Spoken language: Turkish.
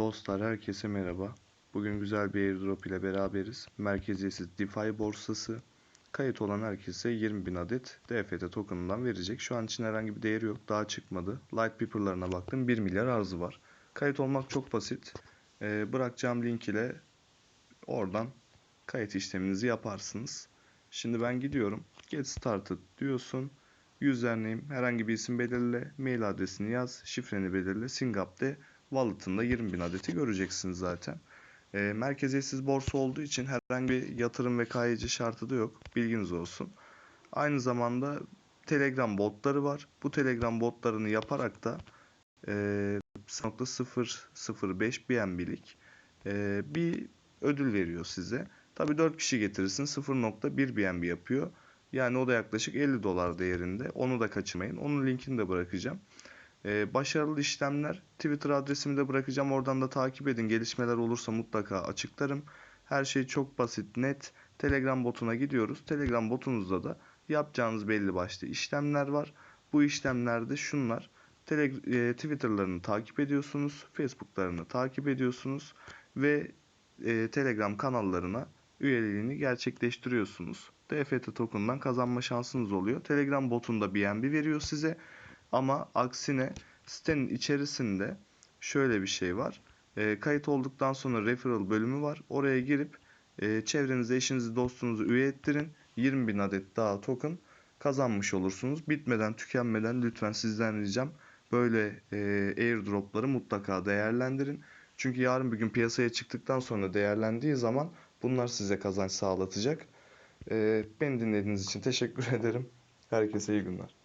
Dostlar herkese merhaba. Bugün güzel bir airdrop ile beraberiz. Merkeziyetsiz DeFi borsası. Kayıt olan herkese 20.000 adet DFT token'ından verecek. Şu an için herhangi bir değeri yok. Daha çıkmadı. Light paper'larına baktım. 1 milyar arzı var. Kayıt olmak çok basit. Ee, bırakacağım link ile oradan kayıt işleminizi yaparsınız. Şimdi ben gidiyorum. Get started diyorsun. Username herhangi bir isim belirle. Mail adresini yaz. Şifreni belirle. Singap'te wallet'ında 20.000 adeti göreceksiniz zaten. E, merkeziyetsiz borsa olduğu için herhangi bir yatırım ve KYC şartı da yok. Bilginiz olsun. Aynı zamanda Telegram botları var. Bu Telegram botlarını yaparak da e, 0.005 BNB'lik e, bir ödül veriyor size. Tabi 4 kişi getirirsin 0.1 BNB yapıyor. Yani o da yaklaşık 50 dolar değerinde. Onu da kaçırmayın. Onun linkini de bırakacağım. Ee, başarılı işlemler Twitter adresimi de bırakacağım. Oradan da takip edin. Gelişmeler olursa mutlaka açıklarım. Her şey çok basit, net. Telegram botuna gidiyoruz. Telegram botunuzda da yapacağınız belli başlı işlemler var. Bu işlemlerde şunlar. E, Twitter'larını takip ediyorsunuz. Facebook'larını takip ediyorsunuz. Ve e, Telegram kanallarına üyeliğini gerçekleştiriyorsunuz. DFT token'dan kazanma şansınız oluyor. Telegram botunda BNB veriyor size. Ama aksine sitenin içerisinde şöyle bir şey var. E, kayıt olduktan sonra referral bölümü var. Oraya girip e, çevrenize eşinizi dostunuzu üye ettirin. 20 bin adet daha token kazanmış olursunuz. Bitmeden tükenmeden lütfen sizden ricam böyle e, airdropları mutlaka değerlendirin. Çünkü yarın bir gün piyasaya çıktıktan sonra değerlendiği zaman bunlar size kazanç sağlatacak. E, beni dinlediğiniz için teşekkür ederim. Herkese iyi günler.